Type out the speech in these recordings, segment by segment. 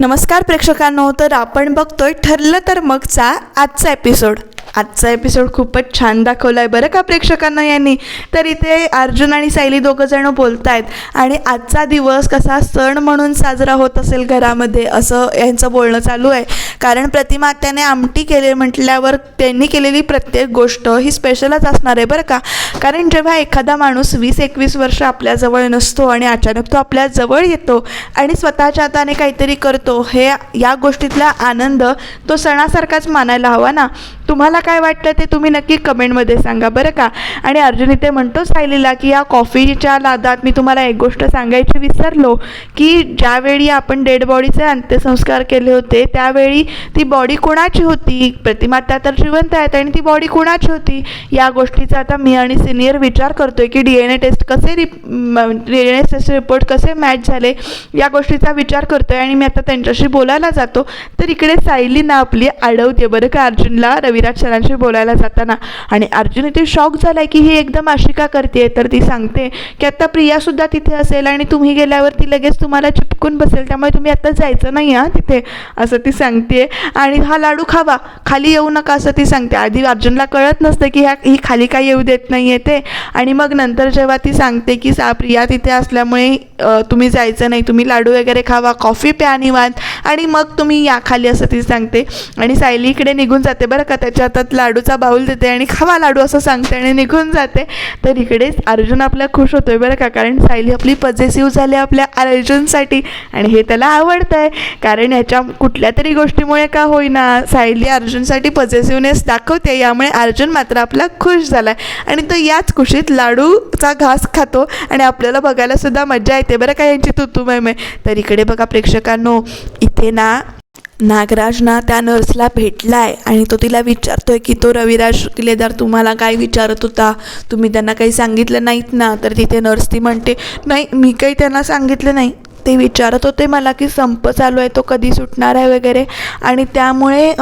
नमस्कार प्रेक्षकांनो तर आपण बघतोय ठरलं तर मगचा आजचा एपिसोड आजचा एपिसोड खूपच छान दाखवला आहे बरं का प्रेक्षकांना यांनी? तर इथे अर्जुन आणि सायली दोघं जण बोलत आहेत आणि आजचा दिवस कसा सण म्हणून साजरा होत असेल घरामध्ये असं यांचं बोलणं चालू आहे. कारण प्रतिमा त्याने आमटी केले म्हटल्यावर त्यांनी केलेली प्रत्येक गोष्ट ही स्पेशलच असणार आहे बरं का? कारण जेव्हा एखादा माणूस वीस एकवीस वर्ष आपल्याजवळ नसतो आणि अचानक तो आपल्या जवळ येतो आणि स्वतःच्या हाताने काहीतरी करतो हे या गोष्टीतला आनंद तो सणासारखाच मानायला हवा ना? तुम्हाला काय वाटतं ते तुम्ही नक्की कमेंटमध्ये सांगा बरं का? आणि अर्जुन इथे म्हणतो सायलीला की या कॉफीच्या लादात मी तुम्हाला एक गोष्ट सांगायची विसरलो की ज्यावेळी आपण डेड बॉडीचे अंत्यसंस्कार केले होते त्यावेळी ती बॉडी कोणाची होती? प्रतिमा त्या तर जिवंत आहेत आणि ती बॉडी कोणाची होती? या गोष्टीचा आता मी आणि सिनियर विचार करतो आहे की डी एन ए टेस्ट कसे रिप D N A test report कसे मॅच झाले या गोष्टीचा विचार करतो आहे आणि मी आता त्यांच्याशी बोलायला जातो. तर इकडे सायली ना आपली अडवते बरं का अर्जुनला रविराज सरांशी बोलायला जाताना. आणि अर्जुन इथे शॉक झालाय की ही एकदम अशी का करते तर ती सांगते की आता प्रियासुद्धा तिथे असेल आणि तुम्ही गेल्यावर ती लगेच तुम्हाला चिपकून बसेल त्यामुळे तुम्ही आता जायचं नाही हां तिथे असं ती सांगते आणि हा लाडू खावा खाली येऊ नका असं ती सांगते. आधी अर्जुनला कळत नसतं की ह्या ही खाली काय येऊ देत नाही येते. आणि मग नंतर जेव्हा ती सांगते की सा प्रिया तिथे असल्यामुळे तुम्ही जायचं नाही तुम्ही लाडू वगैरे खावा कॉफी प्या निवांत. आणि मग तुम्ही या खाली असं ती सांगते. आणि सायली इकडे निघून जाते बरं का त्याच्या हातात लाडूचा बाऊल देते आणि खावा लाडू असं सांगते आणि निघून जाते. तर इकडे अर्जुन आपला खुश होतोय बरं का कारण सायली आपली पजेसिव्ह झाली आपल्या अर्जुनसाठी. आणि हे त्याला आवडतं आहे कारण ह्याच्या कुठल्या तरी गोष्टीमुळे का होईना सायली अर्जुनसाठी पजेसिव्हनेस दाखवते यामुळे अर्जुन मात्र आपला खुश झाला आहे आणि तो याच खुशीत लाडूचा घास खातो आणि आपल्याला बघायला सुद्धा मजा येते. बरं का यांची तुतुमय तर इकडे बघा प्रेक्षकांनो इथे ना नागराज ना त्या नर्सला भेटला आहे आणि तो तिला विचारतो आहे की तो रविराज किल्लेदार तुम्हाला काय विचारत होता? तुम्ही त्यांना काही सांगितलं नाहीत ना? तर तिथे नर्स ती म्हणते नाही मी काही त्यांना सांगितलं नाही. ते विचारत होते मला की संप चालू आहे तो कधी सुटणार आहे वगैरे. आणि त्यामुळे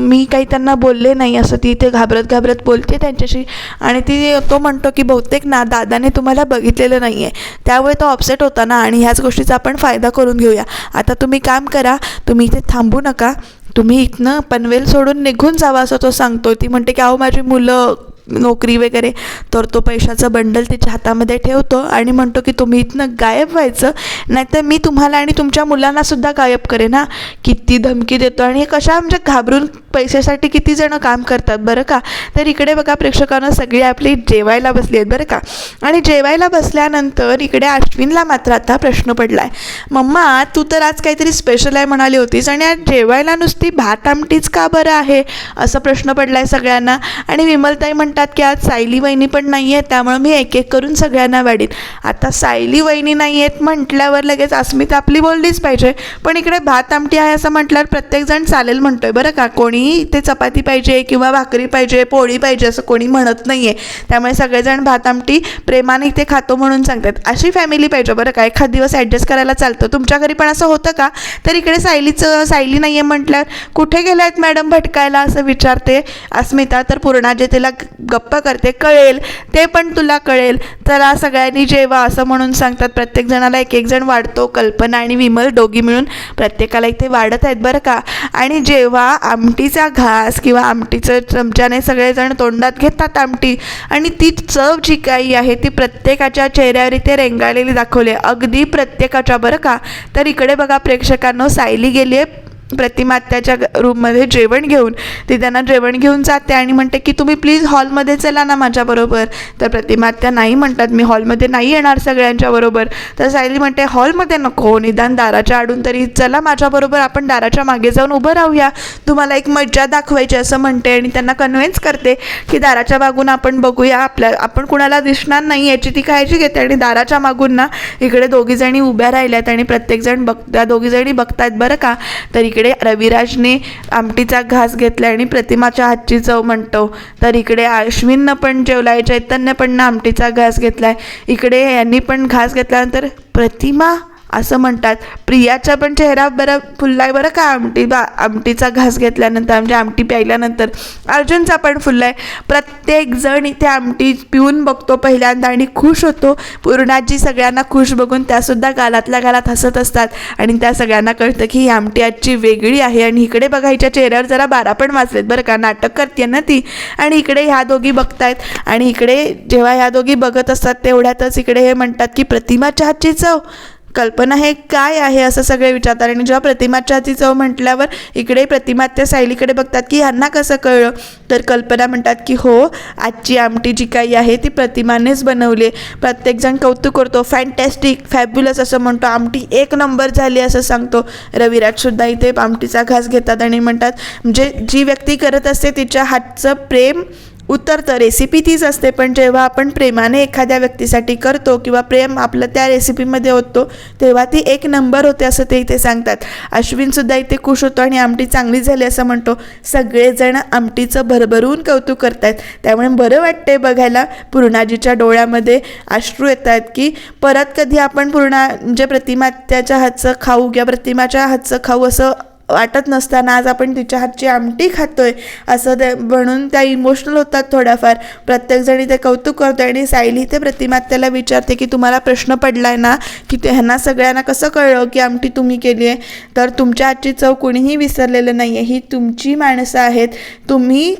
मी काही त्यांना बोलले नाही असं. ती इथे घाबरत घाबरत बोलते त्यांच्याशी. आणि ती तो म्हणतो की बहुतेक ना दादाने तुम्हाला बघितलेलं नाही आहे त्यामुळे तो अपसेट होता ना आणि ह्याच गोष्टीचा आपण फायदा करून घेऊया. आता तुम्ही काम करा तुम्ही इथे थांबू नका. तुम्ही इथनं पनवेल सोडून निघून जावा असं तो सांगतो ती म्हणते की अहो माझी मुलं नोकरी वगैरे तर तो पैशाचं बंडल तिच्या हातामध्ये ठेवतो आणि म्हणतो की तुम्ही इथनं गायब व्हायचं नाहीतर मी तुम्हाला आणि तुमच्या मुलांनासुद्धा गायब करेन ना किती धमकी देतो आणि हे कशा म्हणजे घाबरून पैशासाठी किती जणं काम करतात बरं का? तर इकडे बघा प्रेक्षकांना सगळी आपली जेवायला बसली आहेत बरं का? आणि जेवायला बसल्यानंतर इकडे अश्विनला मात्र आता प्रश्न पडला आहे मम्मा तू तर आज काहीतरी स्पेशल आहे म्हणाली होतीस. आणि आज जेवायला नुसती भात आमटीच का बरं आहे? असा प्रश्न पडला आहे सगळ्यांना. आणि विमलताई म्हणतात की आज सायली वहिनी पण नाही आहे त्यामुळे मी एक एक करून सगळ्यांना वाढीन. आता सायली वहिनी नाही आहेत म्हटल्यावर लगेच अस्मिता आपली बोललीच पाहिजे. पण इकडे भात आमटी आहे असं म्हटल्यावर प्रत्येकजण चालेल म्हणतोय बरं का? कोणी ते चपाती पाहिजे किंवा भाकरी पाहिजे पोळी पाहिजे असं कोणी म्हणत नाही आहे त्यामुळे सगळेजण भात आमटी प्रेमाने इथे खातो म्हणून सांगतात. अशी फॅमिली पाहिजे बरं का. एखाद दिवस ॲडजस्ट करायला चालतं. तुमच्या घरी पण असं होतं का? तर इकडे सायलीचं सायली नाही आहे म्हटल्यावर कुठे गेल्या आहेत मॅडम भटकायला? असं विचारते अस्मिता. तर पूर्णा जे तिला गप्प करते कळेल. ते पण तुला कळेल. चला सगळ्यांनी जेवा असं म्हणून सांगतात. प्रत्येक जणाला एक एक जण वाढतो. कल्पना आणि विमल दोघी मिळून प्रत्येकाला इथे वाढत आहेत बरं का. आणि जेव्हा आमटी आमटीचा घास किंवा आमटीचं चमच्याने सगळेजण तोंडात घेतात आमटी. आणि ती चव जी काही आहे ती प्रत्येकाच्या चेहऱ्यावर इथे रेंगाळलेली दाखवली आहे. अगदी प्रत्येकाच्या बरं का? तर इकडे बघा प्रेक्षकांनो सायली गेली आहे प्रतिमात्याच्या रूममध्ये जेवण घेऊन ती त्यांना जेवण घेऊन जाते आणि म्हणते की तुम्ही प्लीज हॉलमध्ये चला ना माझ्याबरोबर तर प्रतिमात्या नाही म्हणतात मी हॉलमध्ये नाही येणार सगळ्यांच्या बरोबर. तर सायली म्हणते हॉलमध्ये नको निदान दाराच्या आडून तरी चला माझ्याबरोबर आपण दाराच्या मागे जाऊन उभं राहूया. तुम्हाला एक मज्जा दाखवायची असं म्हणते आणि त्यांना कन्व्हिन्स करते की दाराच्या मागून आपण बघूया आपल्या आपण कुणाला दिसणार नाही याची ती काळजी घेते आणि दाराच्या मागून ना इकडे दोघीजणी उभ्या राहिल्यात आणि प्रत्येकजण बघ त्या दोघीजणी बघतायत बरं का? तर इकडे इकडे रविराजने आमटीचा घास घेतला आणि प्रतिमाच्या हातची चव म्हणतो. तर इकडे अश्विननं पण जेवलाय चैतन्य पण ना आमटीचा घास घेतलाय. इकडे यांनी पण घास घेतल्यानंतर प्रतिमा असं म्हणतात. प्रियाचा पण चेहरा बरं फुललाय बरं का? आमटी बा आमटीचा घास घेतल्यानंतर म्हणजे आमटी प्यायल्यानंतर अर्जुनचा पण फुललाय. प्रत्येक जण इथे आमटी पिऊन बघतो पहिल्यांदा आणि खुश होतो. पूर्णाजी सगळ्यांना खुश बघून त्यासुद्धा गालातल्या गालात हसत असतात आणि त्या सगळ्यांना कळतं की ही आमटी आजची वेगळी आहे आणि इकडे बघायच्या चेहऱ्यावर जरा बारा पण वाचलेत बरं का? नाटक करते ना ती. आणि इकडे ह्या दोघी बघतायत आणि इकडे जेव्हा ह्या दोघी बघत असतात तेवढ्यातच इकडे हे म्हणतात की प्रतिमा चहाची चव. कल्पना हे काय आहे असं सगळे विचारतात. आणि जेव्हा प्रतिमाच्याची चव म्हटल्यावर इकडे प्रतिमा त्या सायलीकडे बघतात की ह्यांना कसं कळलं? तर कल्पना म्हणतात की हो आजची आमटी जी काही आहे ती प्रतिमानेच बनवली आहे. प्रत्येकजण कौतुक करतो फॅन्टॅस्टिक फॅब्युलस असं म्हणतो. आमटी एक नंबर झाली असं सांगतो. रविराजसुद्धा इथे आमटीचा घास घेतात आणि म्हणतात म्हणजे जी व्यक्ती करत असते तिच्या हातचं प्रेम उत्तर तर रेसिपी तीच असते पण जेव्हा आपण प्रेमाने एखाद्या व्यक्तीसाठी करतो किंवा प्रेम आपलं त्या रेसिपीमध्ये होतो तेव्हा ती एक नंबर होते असं ते इथे सांगतात. अश्विनसुद्धा इथे खुश होतो आणि आमटी चांगली झाली असं म्हणतो. सगळेजण आमटीचं भरभरून कौतुक करतात त्यामुळे बरं वाटते बघायला. पूर्णाजीच्या डोळ्यामध्ये अश्रू येत आहेत की परत कधी आपण पूर्णा म्हणजे प्रतिमात्याच्या हातचं खाऊ किंवा प्रतिमाच्या हातचं खाऊ असं वाटत नसताना आज आपण तिच्या हातची आमटी खातोय असं ते म्हणून त्या इमोशनल होतात थोड्याफार. प्रत्येकजणी ते कौतुक करतो आणि सायली ते प्रतिमात त्याला विचारते की तुम्हाला प्रश्न पडला आहे ना की ते ह्यांना सगळ्यांना कसं कळलं की आमटी तुम्ही केली आहे? तर तुमच्या हातची चव कुणीही विसरलेलं नाही आहे ही तुमची माणसं आहेत. तुम्ही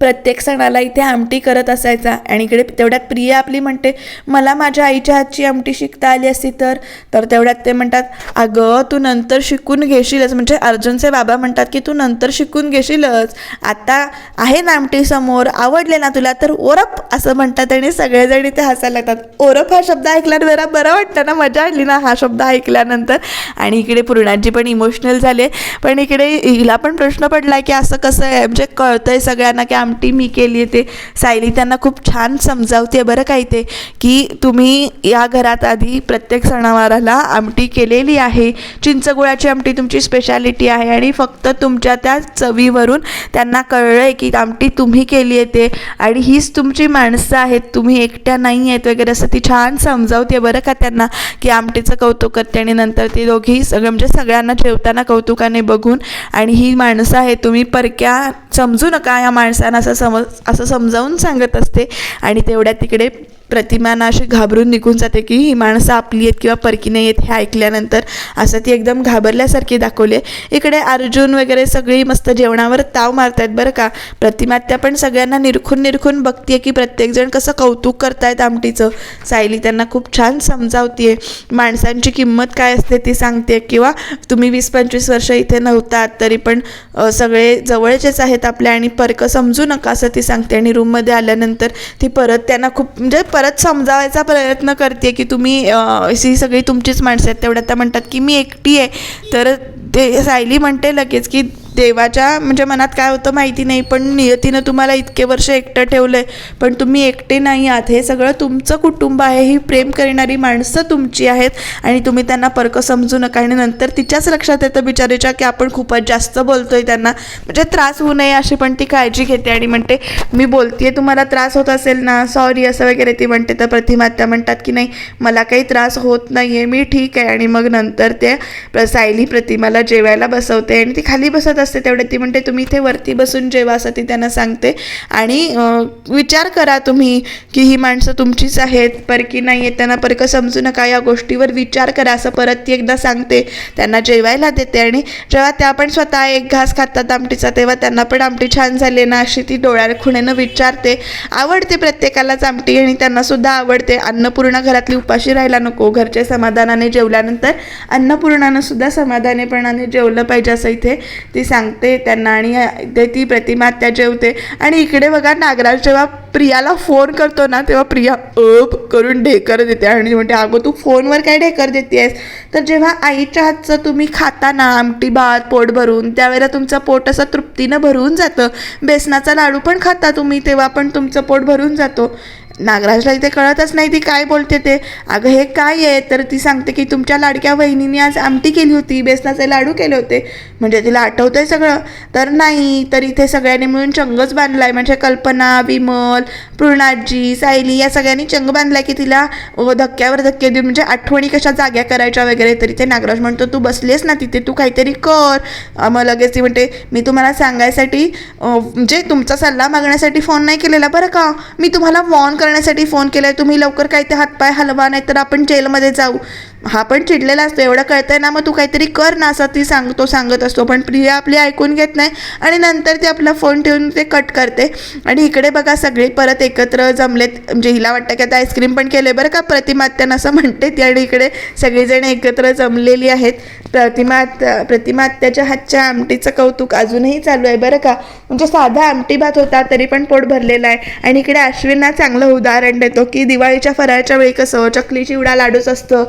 प्रत्येक सणाला इथे आमटी करत असायचा. आणि इकडे तेवढ्यात प्रिया आपली म्हणते मला माझ्या आईच्या हातची आमटी शिकता आली असती तर? तर तेवढ्यात ते म्हणतात अगं तू नंतर शिकून घेशीलच. म्हणजे अर्जुनचे बाबा म्हणतात की तू नंतर शिकून घेशीलच. आता आहे ना आमटी समोर आवडले ना तुला तर ओरप असं म्हणतात आणि सगळेजण इथे हसायला लागतात. ओरप हा शब्द ऐकल्यावर जरा बरं वाटतं ना मजा आली ना हा शब्द ऐकल्यानंतर? आणि इकडे पूर्णाजी पण इमोशनल झाले. पण इकडे हिला पण प्रश्न पडला की असं कसं आहे? म्हणजे कळतंय सगळ्यांना की आमटी मी केली आहे ते. सायली त्यांना खूप छान समजावते बरं काय ते की तुम्ही या घरात आधी प्रत्येक सणावाराला आमटी केलेली आहे. चिंचगुळाची आमटी तुमची स्पेशालिटी आहे आणि फक्त तुमच्या त्या चवीवरून त्यांना कळलं आहे की आमटी तुम्ही केली आहे ते. आणि हीच तुमची माणसं आहेत तुम्ही एकट्या नाही आहेत वगैरे असं ती छान समजावते बरं का त्यांना की आमटीचं कौतुक करते आणि नंतर ती दोघी सगळं म्हणजे सगळ्यांना जेवताना कौतुकाने बघून आणि ही माणसं आहेत तुम्ही परक्या समजू नका या माणसांना. असं समज असं समजावून सांगत असते आणि तेवढ्या तिकडे प्रतिमाना अशी घाबरून निघून जाते की ही माणसं आपली आहेत किंवा परकी नाही आहेत हे ऐकल्यानंतर असं ती एकदम घाबरल्यासारखी दाखवली इकडे अर्जुन वगैरे सगळी मस्त जेवणावर ताव मारतायत बरं का. प्रतिमा त्या पण सगळ्यांना निरखून निरखून बघते की प्रत्येकजण कसं कौतुक करतायत आमटीचं. सायली त्यांना खूप छान समजावतीये. माणसांची किंमत काय असते ती सांगते किंवा तुम्ही वीस पंचवीस वर्ष इथे नव्हतात तरी पण सगळे जवळचेच आहेत आपल्या आणि परकं समजू नका असं ती सांगते आणि रूममध्ये आल्यानंतर ती परत त्यांना खूप म्हणजे परत समजावायचा प्रयत्न करते की तुम्ही ही सगळी तुमचीच माणसं आहेत. तेवढ्यात त्या म्हणतात की मी एकटी आहे. तर ते सायली म्हणते लगेच की देवाच्या म्हणजे मनात काय होतं माहिती नाही पण नियतीनं तुम्हाला इतके वर्ष एकटं ठेवलं आहे पण तुम्ही एकटे नाही आहात. हे सगळं तुमचं कुटुंब आहे ही प्रेम करणारी माणसं तुमची आहेत आणि तुम्ही त्यांना परकं समजू नका. आणि नंतर तिच्याच लक्षात येतं बिचारीच्या की आपण खूपच जास्त बोलतोय त्यांना. म्हणजे त्रास होऊ नये अशी पण ती काळजी घेते आणि म्हणते मी बोलतेय तुम्हाला त्रास होत असेल ना सॉरी असं वगैरे ती म्हणते. तर प्रतिमात्या म्हणतात की नाही मला काही त्रास होत नाही आहे मी ठीक आहे. आणि मग नंतर ते प्र- सायली प्रतिमाला जेवायला बसवते आणि ती खाली बसत असते असते तेवढे ती म्हणते तुम्ही इथे वरती बसून जेवा असं ती त्यांना सांगते. आणि विचार करा तुम्ही की ही माणसं तुमचीच आहेत परकी नाही आहेत त्यांना परकं समजू नका या गोष्टीवर विचार करा असं परत ती एकदा सांगते. त्यांना जेवायला देते आणि जेव्हा त्या पण स्वतः एक घास खातात आमटीचा तेव्हा त्यांना पण आमटी छान झाली ना अशी ती डोळ्या खुणेनं विचारते. आवडते प्रत्येकालाच आमटी आणि त्यांना सुद्धा आवडते. अन्नपूर्णा घरातली उपाशी राहायला नको घरच्या समाधानाने जेवल्यानंतर अन्नपूर्णानं सुद्धा समाधानेपणाने जेवलं पाहिजे असं इथे ती सांगते त्यांना आणि ते ती प्रतिमा त्या जेवते. आणि इकडे बघा नागराज जेव्हा प्रियाला फोन करतो ना तेव्हा प्रिया अप करून ढेकर देते. आणि म्हणते अगं तू फोनवर काय ढेकर देतेस तर जेव्हा आईच्या हातचं तुम्ही खाता ना आमटी भात पोट भरून त्यावेळेला तुमचं पोट असं तृप्तीनं भरून जातं. बेसनाचा लाडू पण खाता तुम्ही तेव्हा पण तुमचं पोट भरून जातो. नागराजला इथे कळतच नाही ती काय बोलते ते. अगं हे काय आहे? तर ती सांगते की तुमच्या लाडक्या वहिनीने आज आमटी केली होती बेसनाचे लाडू केले होते. म्हणजे तिला आठवतं आहे सगळं. तर नाही तर इथे सगळ्यांनी मिळून चंगच बांधला आहे म्हणजे कल्पना विमल पूर्णाजी सायली या सगळ्यांनी चंग बांधलाय की तिला धक्क्यावर धक्के देऊन म्हणजे आठवणी कशा जाग्या करायच्या वगैरे. तर इथे नागराज म्हणतो तू बसलीस ना तिथे तू काहीतरी कर. मग लगेच ती म्हणते मी तुम्हाला सांगायसाठी म्हणजे तुमचा सल्ला मागण्यासाठी फोन नाही केलेला बरं का? मी तुम्हाला वॉर्न करण्यासाठी फोन केलाय. तुम्ही लवकर काय ते हातपाय हलवा नाही तर आपण जेलमध्ये जाऊ. हा पण चिडलेला असतो. एवढं कळतंय ना मग तू काहीतरी कर ना असं ती सांगतो सांगत असतो. पण प्रिया आपली ऐकून घेत नाही आणि नंतर ती आपला फोन ठेवून ते कट करते. आणि इकडे बघा सगळे परत एकत्र जमलेत. म्हणजे हिला वाटतं की आता आईस्क्रीम पण केले बरं का प्रतिमात्यानं असं म्हणते ती आणि इकडे सगळेजण एकत्र जमलेली आहेत. प्रतिमात प्रतिमात्याच्या हातच्या आमटीचं कौतुक अजूनही चालू आहे. बरं का? म्हणजे साधा आमटी भात होता तरी पण पोट भरलेला आहे. आणि इकडे अश्विनना चांगलं उदाहरण देतो की दिवाळीच्या फराळच्या वेळी कसं चकली चिवडा लाडूच असतं.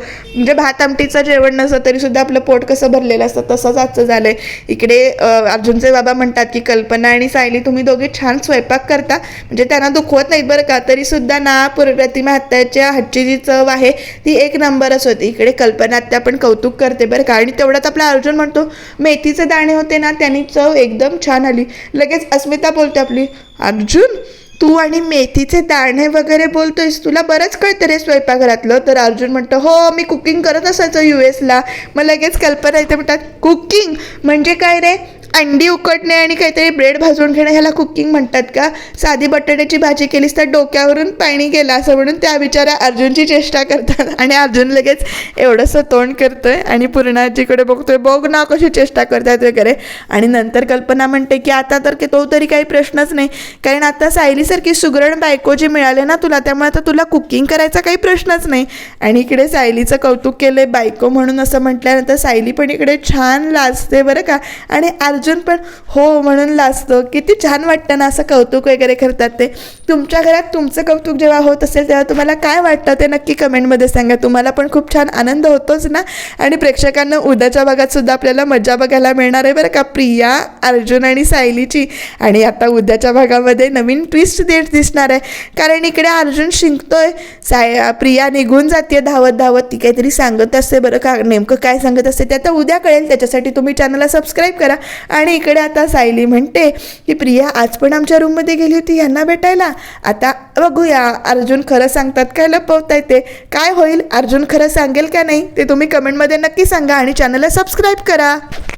म्हणजे भात आमटीचं जेवण नसतं तरी सुद्धा आपलं पोट कसं भरलेलं असतं तसंच आजचं झालंय. इकडे अर्जुनचे बाबा म्हणतात की कल्पना आणि सायली तुम्ही दोघे छान स्वयंपाक करता. म्हणजे त्यांना दुखवत नाहीत बरं का तरी सुद्धा ना पुर- प्रतिमा हत्याच्या हातची जी चव आहे ती एक नंबरच होती. इकडे कल्पना आत्या पण कौतुक करते बरं का. आणि तेवढ्यात आपला अर्जुन म्हणतो मेथीचे दाणे होते ना त्यांनी चव एकदम छान आली. लगेच अस्मिता बोलते आपली अर्जुन तू आणि मेथीचे दाणे वगैरे बोलतोयस तुला बरंच कळतं रे स्वयंपाकघरातलं. तर अर्जुन म्हणतो हो मी कुकिंग करत असायचो यू एसला मग लगेच कल्पना येते म्हणतात कुकिंग म्हणजे काय रे? अंडी उकडणे आणि काहीतरी ब्रेड भाजून घेणे ह्याला कुकिंग म्हणतात का? साधी बटाट्याची भाजी केलीस तर डोक्यावरून पाणी गेलं असं म्हणून त्या बिचाऱ्या अर्जुनची चेष्टा करतात. आणि अर्जुन लगेच एवढंसं तोंड करतोय आणि पूर्णाजीकडे बघतोय बघ ना कशी चेष्टा करतात वगैरे. आणि नंतर कल्पना म्हणते की आता तर की तो तरी काही प्रश्नच नाही. कारण आता सायलीसारखी सुगरण बायको जी मिळाले ना तुला त्यामुळे आता तुला कुकिंग करायचा काही प्रश्नच नाही. आणि इकडे सायलीचं कौतुक केलंय बायको म्हणून असं म्हटल्यानंतर सायली पण इकडे छान लाजते बरं का. आणि अर्जुन पण हो म्हणून लाजतो किती छान वाटतं ना असं कौतुक वगैरे करतात ते. तुमच्या घरात तुमचं कौतुक जेव्हा होत असेल तेव्हा तुम्हाला काय वाटतं ते नक्की कमेंटमध्ये सांगा. तुम्हाला पण खूप छान आनंद होतोच ना? आणि प्रेक्षकांना उद्याच्या भागात सुद्धा आपल्याला मजा बघायला मिळणार आहे बरं का? प्रिया अर्जुन आणि सायलीची. आणि आता उद्याच्या भागामध्ये नवीन ट्विस्ट देत दिसणार आहे. कारण इकडे अर्जुन शिंकतोय. साय प्रिया निघून जाते धावत धावत. ती काहीतरी सांगत असते बरं का? नेमकं काय सांगत असते ते आता उद्या कळेल. त्याच्यासाठी तुम्ही चॅनलला सबस्क्राईब करा. आणि इकडे आता सायली म्हणते की प्रिया आज पण आमच्या रूममध्ये गेली होती यांना भेटायला. आता बघूया अर्जुन खरं सांगतात काय लपवताय ते. काय होईल? अर्जुन खरं सांगेल का नाही? ते तुम्ही कमेंटमध्ये नक्की सांगा आणि चॅनलला सबस्क्राईब करा.